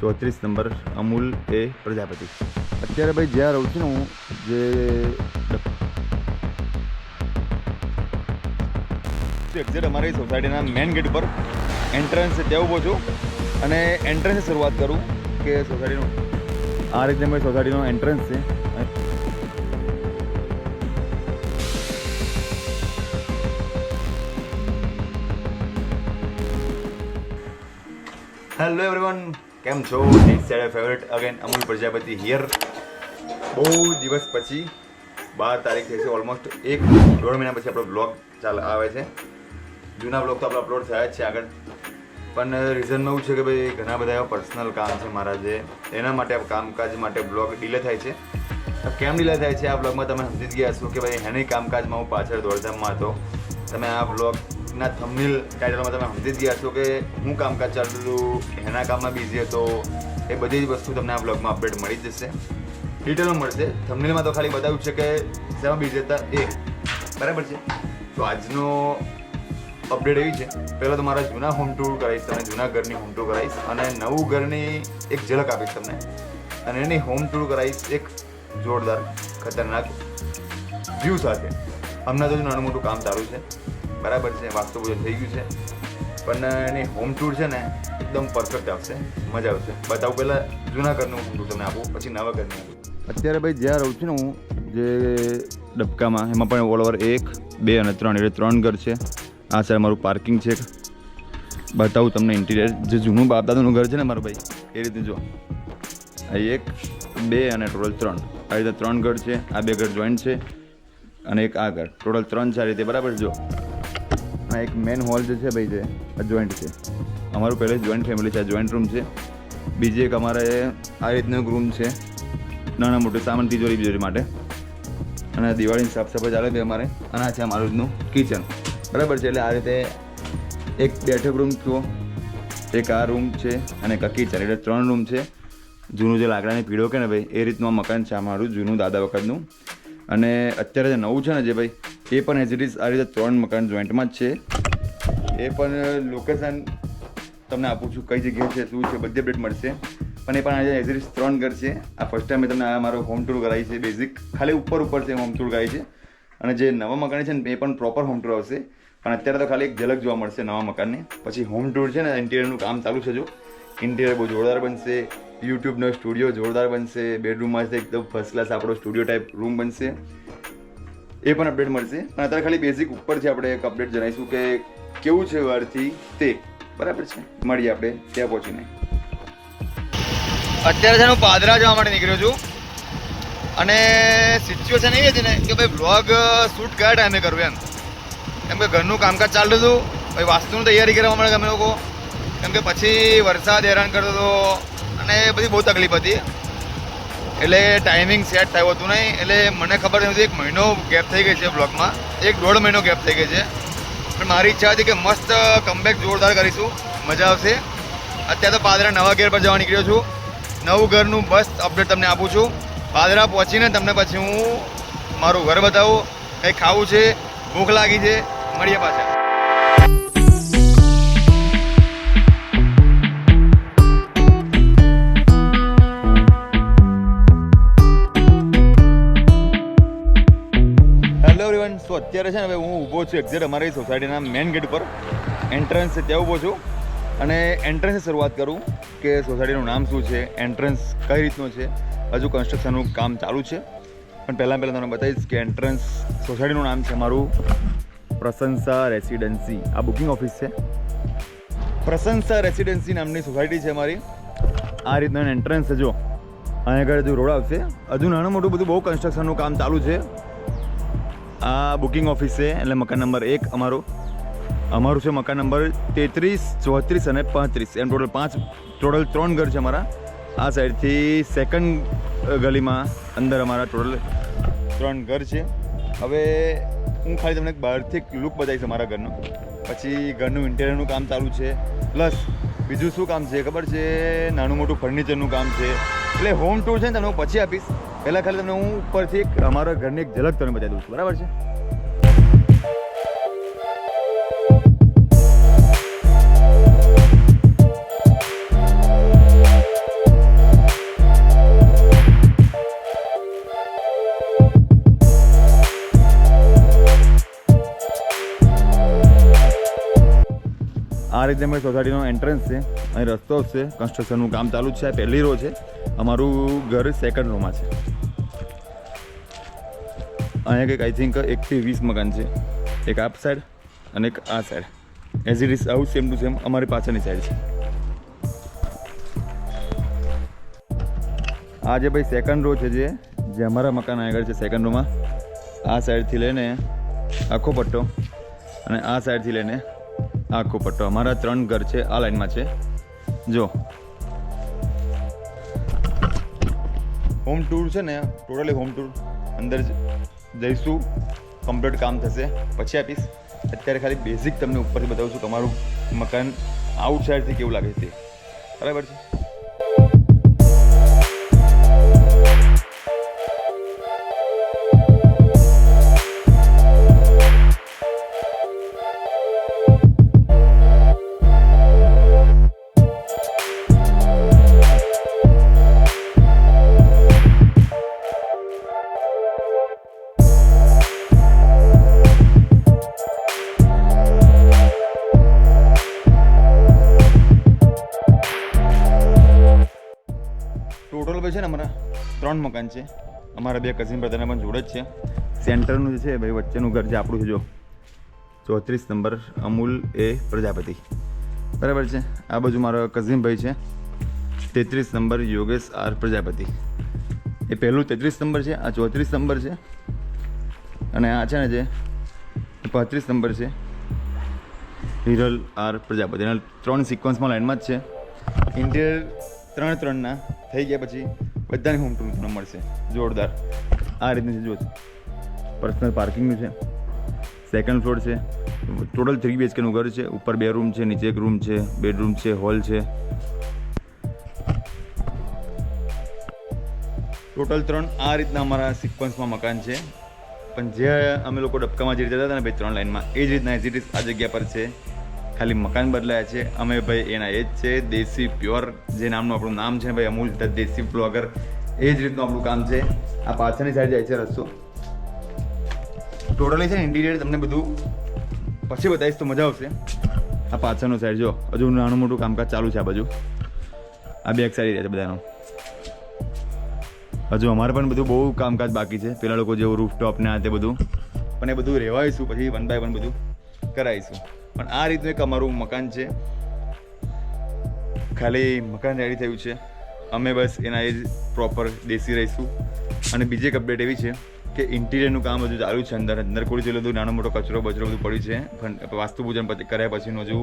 ચોત્રીસ નંબર અમૂલ એ પ્રજાપતિ. અત્યારે ભાઈ જ્યાં રહું છું ને હું જે એક્ઝેક્ટ અમારી સોસાયટીના મેઇન ગેટ ઉપર એન્ટ્રન્સ ત્યાં ઊભો છું અને એન્ટ્રન્સની શરૂઆત કરું કે સોસાયટીનું આ રીતે મારી સોસાયટીનો એન્ટ્રન્સ છે. હેલો એવરીવન કેમ છો? Favourite. Again Amul Prajapati here બહુ દિવસ પછી, બાર તારીખ થઈ છે ઓલમોસ્ટ એક દોઢ મહિના પછી આપણો બ્લોગ ચાલ, આવે છે. જૂના બ્લોગ તો આપણે અપલોડ થયા જ છે આગળ. પણ રીઝનમાં એવું છે કે ભાઈ, ઘણા બધા એવા પર્સનલ કામ છે મારા જે, એના માટે કામકાજ માટે બ્લોગ ડીલે થાય છે. કેમ ડીલે થાય છે આ બ્લોગમાં તમે સમજી જ ગયા છો કે ભાઈ એની કામકાજમાં હું પાછળ દોડધામમાં હતો. તમે આ બ્લોગના થંબનેલ ટાઇટલમાં તમે સમજી ગયા છો કે હું કામકાજ ચાલતું હતું, એના કામમાં બિઝી હતો, એ બધી જ વસ્તુ તમને આ બ્લોગમાં અપડેટ મળી જશે. ડિટેલમાં મળશે. થંબનેલમાં તો ખાલી બતાવ્યું છે કે શેમાં બિઝી હતા એ. બરાબર છે? તો આજનો અપડેટ એવી છે. પહેલાં તો મારા જૂના હોમ ટૂર કરાવીશ તમને, જૂના ઘરની હોમ ટૂર કરાવીશ અને નવું ઘરની એક ઝલક આપીશ તમને. અને એની હોમ ટૂર કરાવીશ એક જોરદાર, ખતરનાક વ્યૂ સાથે. હમણાં તો નાનું મોટું કામ ચાલુ છે. બરાબર છે વાસ્તુ પૂજન થઈ ગયું છે. પણ એની હોમ ટૂર છે ને, એકદમ પરફેક્ટ આવશે. મજા આવશે. બતાવું પહેલાં જૂના ઘરનું હોમ ટૂર તમને આપું, પછી નવા ઘરનું અત્યારે ભાઈ જ્યાં રહું છું ને હું, જે ડબકામાં, એમાં પણ ઓલ ઓવર એક, બે અને ત્રણ, એટલે ત્રણ ઘર છે. આ સાઈડ મારું પાર્કિંગ છે. બતાવું તમને ઇન્ટિરિયર જે જૂનું બાપદાદાનું ઘર છે ને મારું ભાઈ, એ રીતે જો આ એક, બે અને ટોટલ ત્રણ. આ રીતે ત્રણ ઘર છે, આ બે ઘર જોઈન્ટ છે. અને એક આગળ. ટોટલ ત્રણ આ રીતે. બરાબર? જો. આ એક મેન હોલ જે છે ભાઈ, જે આ જોઈન્ટ છે. અમારું પહેલે જોઈન્ટ ફેમિલી છે, આ જોઈન્ટ રૂમ છે. બીજી એક અમારે આ રીતનો રૂમ છે. નાના મોટું સામાન, તિજોરી બિજોરી માટે. અને દિવાળીની સાફ ચાલે છે અમારે. અને આ છે અમારું રીતનું કિચન બરાબર છે? એટલે આ રીતે એક બેઠક રૂમ થયો. એક આ રૂમ છે અને એક આ કિચન એટલે ત્રણ રૂમ છે. જૂનું જે લાકડાની પીળો કે ને ભાઈ, એ રીતનું મકાન છે અમારું જૂનું દાદા વખતનું. અને અત્યારે જે નવું છે ને જે ભાઈ, એ પણ એઝ ઇટ ઇઝ આ રીતે ત્રણ મકાન જોઈન્ટમાં જ છે. એ પણ લોકેશન તમને આપું છું કઈ જગ્યાએ છે, શું છે, બધી અપડેટ મળશે. પણ એ પણ આજે એઝ ઇટ ઇઝ ત્રણ ઘર છે. આ ફર્સ્ટ ટાઈમ મેં તમને આ મારો હોમ ટૂર કરાવી છે બેઝિક ખાલી ઉપર ઉપર છે હોમ ટૂર કરાવી છે. અને જે નવા મકાન છે ને, એ પણ પ્રોપર હોમ ટૂર આવશે. પણ અત્યારે તો ખાલી એક ઝલક જોવા મળશે નવા મકાનની. પછી હોમ ટૂર છે ને ઇન્ટિરિયરનું કામ ચાલુ છે જો. ઇન્ટિરિયર બહુ જોરદાર બનશે. યુટ્યુબનો સ્ટુડિયો જોરદાર બનશે. બેડરૂમમાં છે એકદમ ફર્સ્ટ ક્લાસ આપણો સ્ટુડિયો ટાઈપ રૂમ બનશે. એ પણ અપડેટ મળશે. પણ અત્યારે ખાલી બેઝિક ઉપરથી આપણે એક અપડેટ જણાવીશું કે કેવું છે વારથી તે. બરાબર છે. મળીએ આપણે ત્યાં પહોંચીને. અત્યારે છે હું પાદરા જવા માટે નીકળ્યો છું. અને સિચ્યુએશન એવી હતી ને કે ભાઈ બ્લોગ શૂટ કયા ટાઈમે કરવું એમ. કેમ કે ઘરનું કામકાજ ચાલતું હતું. પછી વાસ્તુની તૈયારી કરવા મળે અમે લોકો. કેમ કે પછી વરસાદ હેરાન કરતો હતો અને બધી બહુ તકલીફ હતી. એટલે ટાઈમિંગ સેટ થયું હતું નહીં. એટલે મને ખબર નથી, એક મહિનો ગેપ થઈ ગઈ છે બ્લોગમાં એક દોઢ મહિનો ગેપ થઈ ગઈ છે. પણ મારી ઈચ્છા હતી કે મસ્ત કમબેક જોરદાર કરીશું. મજા આવશે. અત્યારે તો પાદરા નવા ઘેર પર જવા નીકળ્યો છું. નવું ઘરનું બસ અપડેટ તમને આપું છું. પાદરા પહોંચીને તમને પછી હું મારું ઘર બતાવું. કંઈ ખાવું છે, ભૂખ લાગી છે, મળીએ પાછા. હેલો એવરીવન સો અત્યારે છે ને હવે હું ઊભો છું એક્ઝેક્ટ અમારી સોસાયટીના મેઇન ગેટ ઉપર. એન્ટ્રન્સ છે ત્યાં ઊભો છું. અને એન્ટ્રન્સની શરૂઆત કરું કે સોસાયટીનું નામ શું છે એન્ટ્રન્સ કઈ રીતનું છે? હજુ કન્સ્ટ્રક્શનનું કામ ચાલુ છે. પણ પહેલાં પહેલાં તમને બતાવીશ કે એન્ટ્રન્સ સોસાયટીનું નામ છે મારું પ્રશંસા રેસિડેન્સી આ બુકિંગ ઓફિસ છે. પ્રશંસા રેસિડેન્સી નામની સોસાયટી છે મારી આ રીતનું એન્ટ્રન્સ છે જો. અહીંયા આગળ હજુ રોડ આવશે. હજુ નાનું મોટું બધું બહુ કન્સ્ટ્રક્શનનું કામ ચાલુ છે. આ બુકિંગ ઓફિસ છે, એટલે મકાન નંબર એક અમારું. અમારું છે મકાન નંબર તેત્રીસ, ચોત્રીસ અને પાંત્રીસ. એમ ટોટલ પાંચ ટોટલ ત્રણ ઘર છે અમારા. આ સાઈડથી સેકન્ડ ગલીમાં અંદર અમારા ટોટલ ત્રણ ઘર છે. હવે હું ખાલી તમને બહારથી એક લુક બતાવીશ અમારા ઘરનો. પછી ઘરનું ઇન્ટેરિયરનું કામ ચાલુ છે. પ્લસ બીજું શું કામ છે ખબર છે? નાનું મોટું ફર્નિચરનું કામ છે. એટલે હોમ ટૂર છે ને, તમને હું પછી આપીશ. પહેલાં ખાલી તમને હું ઉપરથી એક અમારા ઘરની એક ઝલક તમને બતાવી દઉં છું. બરાબર છે? આ રીતે અમારી સોસાયટીનો એન્ટ્રન્સ છે, અહીં રસ્તો છે કન્સ્ટ્રક્શનનું કામ ચાલુ છે પહેલી રો છે. અમારું ઘર સેકન્ડ રોમાં છે. અહીંયા કંઈક આઈ થિંક એકથી વીસ મકાન છે. એક આપ સાઈડ અને એક આ સાઈડ એઝ ઇટ ઇઝ આવું સેમ ટુ સેમ અમારી પાછળની સાઈડ છે. આ જે ભાઈ સેકન્ડ રો છે જે જે અમારા મકાન આગળ છે સેકન્ડ રોમાં આ સાઈડથી લઈને આખો પટ્ટો અને આ સાઈડથી લઈને આખો પટ્ટો. અમારા ત્રણ ઘર છે, આ લાઈનમાં છે. જો. હોમ ટૂર છે ને ટોટલી હોમ ટૂર અંદર જઈશું કમ્પ્લીટ કામ થશે. પછી આપીશ. અત્યારે ખાલી બેઝિક તમને ઉપરથી બતાવું છું તમારું મકાન આઉટ સાઈડથી કેવું લાગે છે બરાબર છે? ત્રણ મકાન છે. અમારા બે કઝિન બ્રધરના પણ જોડે જ છે. સેન્ટરનું જે છે ભાઈ વચ્ચેનું ઘર જે આપણું જો. ચોત્રીસ નંબર અમૂલ એ પ્રજાપતિ. બરાબર છે? આ બાજુ મારો કઝિન ભાઈ છે. તેત્રીસ નંબર યોગેશ આર પ્રજાપતિ. એ પહેલું તેત્રીસ નંબર છે, આ ચોત્રીસ નંબર છે. અને આ છે ને જે પાંત્રીસ નંબર છે, હિરલ આર પ્રજાપતિ. એના ત્રણ સિક્વન્સમાં લાઇનમાં જ છે. ઇન્ટિરિયર ત્રણ ત્રણના થઈ ગયા પછી બધાની હોમ ટૂર મળશે. જોરદાર. આ રીતનું છે જો પર્સનલ પાર્કિંગનું છે. સેકન્ડ ફ્લોર છે. ટોટલ થ્રી બીએચકેનું ઘર છે. ઉપર બે રૂમ છે, નીચે એક રૂમ છે બેડરૂમ છે હોલ છે. ટોટલ ત્રણ આ રીતના અમારા સિક્વન્સમાં મકાન છે. પણ જે અમે લોકો ડબકામાં જે રીતે હતા ને બે ત્રણ લાઈનમાં એ જ રીતના એઝ ઇટ ઇઝ આ જગ્યા પર છે. ખાલી મકાન બદલાયા છે. અમે ભાઈ એના એ જ છે, દેશી પ્યોર, જે નામનું આપણું નામ છે ભાઈ અમૂલ ધ દેશી બ્લોગર. એ જ રીતનું આપણું કામ છે. આ પાછળની સાઈડ જાય છે રસ્તો. ટોટલી છે ને ઇન્ટિરિયર તમને બધું પછી બતાવીશ તો મજા આવશે. આ પાછળનો સાઈડ જો, હજુ નાનું મોટું કામકાજ ચાલુ છે આ બાજુ. આ બેક સાઈડ રહ્યા છે બધાનો. હજુ અમારે પણ બધું બહુ કામકાજ બાકી છે. પેલા લોકો જેવું રૂફટોપ ને આ તે બધું. પણ એ બધું રહેવાઈશું પછી વન બાય વન બધું કરાવીશું. પણ આ રીતનું એક અમારું મકાન છે. ખાલી મકાન રેડી થયું છે. અમે બસ એના એ પ્રોપર દેસી રહીશું. અને બીજી એક અપડેટ એવી છે કે ઇન્ટિરિયરનું કામ હજુ ચાલુ છે અંદર. અંદર કોઈ જેટલું બધું નાનો મોટો કચરો બચરો બધું પડ્યું છે. વાસ્તુ પૂજન કર્યા પછીનું હજુ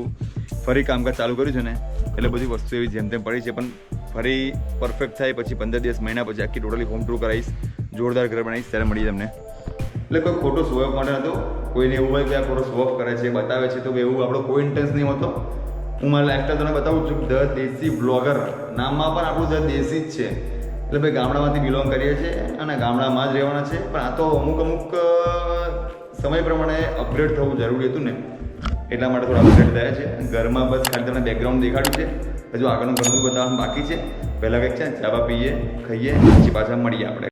ફરી કામકાજ ચાલુ કર્યું છે ને, એટલે બધી વસ્તુ એવી જેમ તેમ પડી છે. પણ ફરી પરફેક્ટ થાય પછી પંદર દિવસ મહિના પછી આખી ટોટલી હોમ ટૂર કરાવીશ. જોરદાર ઘર બનાવીશ, ત્યારે મળીએ તમને. એટલે કોઈ ખોટો શો માટે નહોતો કોઈને એવું હોય કે આ ખોટો શો ઓફ કરે છે, બતાવે છે, તો એવું આપણો કોઈ ઇન્ટરેસ્ટ નહીં હોતો. હું મારા લાઈફસ્ટાઈલ તમને બતાવું છું, ધ દેશી બ્લોગર. નામમાં પણ આપણું ધ દેશી જ છે. એટલે ભાઈ ગામડામાંથી બિલોંગ કરીએ છીએ અને ગામડામાં જ રહેવાના છે. પણ આ તો અમુક અમુક સમય પ્રમાણે અપગ્રેડ થવું જરૂરી હતું ને. એટલા માટે થોડા અપગ્રેડ થયા છે. ઘરમાં બસ ખાલી તમને બેકગ્રાઉન્ડ દેખાડ્યું છે. હજુ આગળનું ઘરનું બતાવવાનું બાકી છે. પહેલાં કંઈક છે ચા પીએ, ખાઈએ, પછી પાછા મળીએ આપણે.